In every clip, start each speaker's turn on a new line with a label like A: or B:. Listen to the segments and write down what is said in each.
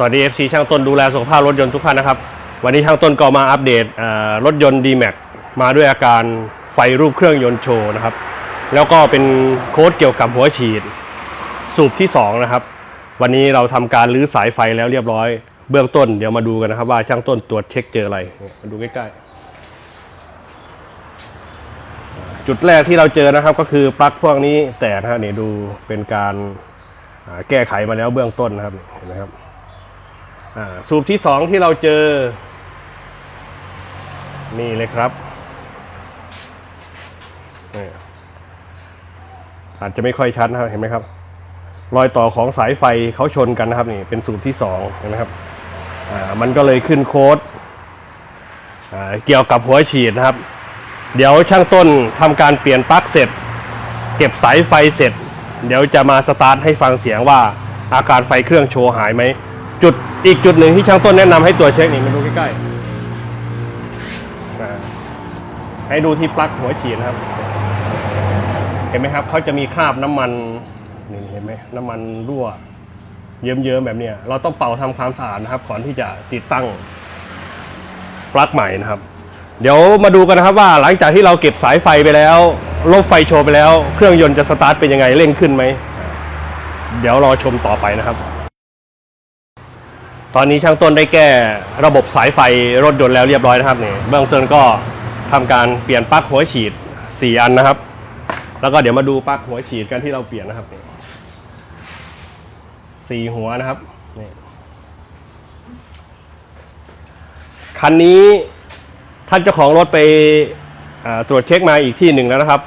A: สวัสดี FC ช่างต้นดูแลสุขภาพรถยนต์ทุกท่านนะครับ วันนี้ช่างต้นก็มาอัปเดตรถยนต์ D-Max มาด้วยอาการไฟรูปเครื่องยนต์โชว์นะครับ แล้วก็เป็นโค้ดเกี่ยวกับหัวฉีด สูบที่ 2 นะครับ วันนี้เราทำการรื้อสายไฟแล้วเรียบร้อย เบื้องต้นเดี๋ยวมาดูกันนะครับ ว่าช่างต้นตรวจเช็คเจออะไรมาดูใกล้ๆ จุดแรกที่เราเจอนะครับก็คือปลั๊กพวกนี้แตกนะฮะนี่ดูเป็นการแก้ไขมาแล้วเบื้องต้นนะครับเห็นไหมครับ สูบที่สองที่เราเจอ นี่เลยครับอาจจะไม่ค่อยชัดนะครับเห็นไหมครับ รอยต่อของสายไฟเขาชนกันนะครับนี่เป็นสูบที่สองเห็นไหมครับมันก็เลยขึ้นโค้ดเกี่ยวกับหัวฉีดนะครับ เดี๋ยวช่างต้นทำการเปลี่ยนปลั๊กเสร็จ เก็บสายไฟเสร็จ เดี๋ยวจะมาสตาร์ทให้ฟังเสียงว่าอาการไฟเครื่องโชว์หายไหม จุดอีกจุดหนึ่งที่ช่างต้นแนะนำให้ตัวจเช็คนี่มาดูใกล้ๆอ่าให้ดูที่ปลั๊กหัวฉีดนะครับ เห็นไหมครับเขาจะมีคราบน้ำมันนี่เห็นไหมน้ำมันรั่ว เยิ้มๆแบบเนี้ยเราต้องเป่าทำความสะอาดนะครับก่อนที่จะติดตั้งปลั๊กใหม่นะครับ เดี๋ยวมาดูกันนะครับว่าหลังจากที่เราเก็บสายไฟไปแล้ว ลบไฟโชว์ไปแล้ว เครื่องยนต์จะสตาร์ทเป็นยังไงเร่งขึ้นไหม เดี๋ยวรอชมต่อไปนะครับ ตอนนี้ช่างต้นได้แก้ระบบสายไฟรถยนต์แล้วเรียบร้อยนะครับนี่เบื้องต้นก็ทำการเปลี่ยนปลั๊กหัวฉีด 4 อันนะครับ แล้วก็เดี๋ยวมาดูปลั๊กหัวฉีดกันที่เราเปลี่ยนนะครับสี่หัวนะครับนี่คันนี้ท่านเจ้าของรถไปตรวจเช็คมาอีกที่หนึ่งแล้วนะครับ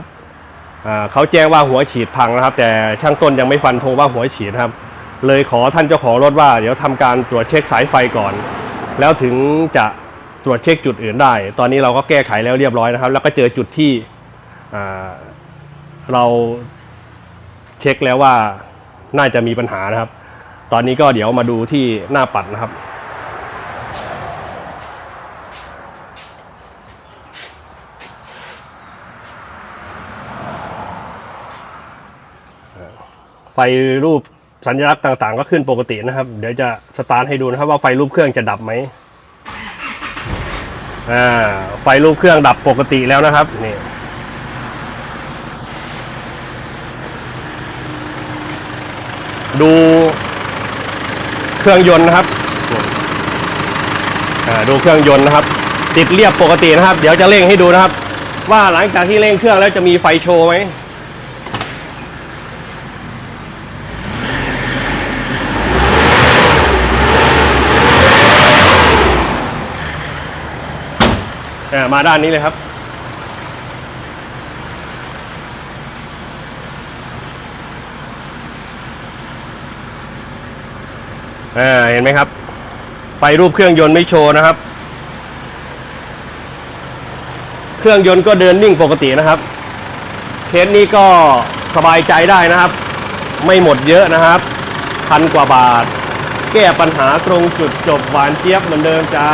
A: เขาแจ้งว่าหัวฉีดพังนะครับ แต่ช่างต้นยังไม่ฟันธงว่าหัวฉีดครับ เลยขอท่านเจ้าของรถว่า เดี๋ยวทำการตรวจเช็คสายไฟก่อน แล้วถึงจะตรวจเช็คจุดอื่นได้ ตอนนี้เราก็แก้ไขแล้วเรียบร้อยนะครับ แล้วก็เจอจุดที่เราเช็คแล้วว่าน่าจะมีปัญหานะครับ ตอนนี้ก็เดี๋ยวมาดูที่หน้าปัดนะครับไฟรูป สัญลักษณ์ต่างๆ ก็ขึ้นปกตินะครับ เดี๋ยวจะสตาร์ทให้ดูนะครับว่าไฟรูปเครื่องจะดับไหมอ่าไฟรูปเครื่องดับปกติแล้วนะครับนี่ดูเครื่องยนต์นะครับอ่าดูเครื่องยนต์นะครับ ติดเรียบปกตินะครับ เดี๋ยวจะเร่งให้ดูนะครับ ว่าหลังจากที่เร่งเครื่องแล้วจะมีไฟโชว์ไหม อ่ามาด้านนี้เลยครับ อ่าเห็นไหมครับ ไฟรูปเครื่องยนต์ไม่โชว์นะครับ เครื่องยนต์ก็เดินนิ่งปกตินะครับ เคสนี้ก็สบายใจได้นะครับ ไม่หมดเยอะนะครับ พันกว่าบาท แก้ปัญหาตรงจุดจบหวานเจี๊ยบเหมือนเดิมจ้า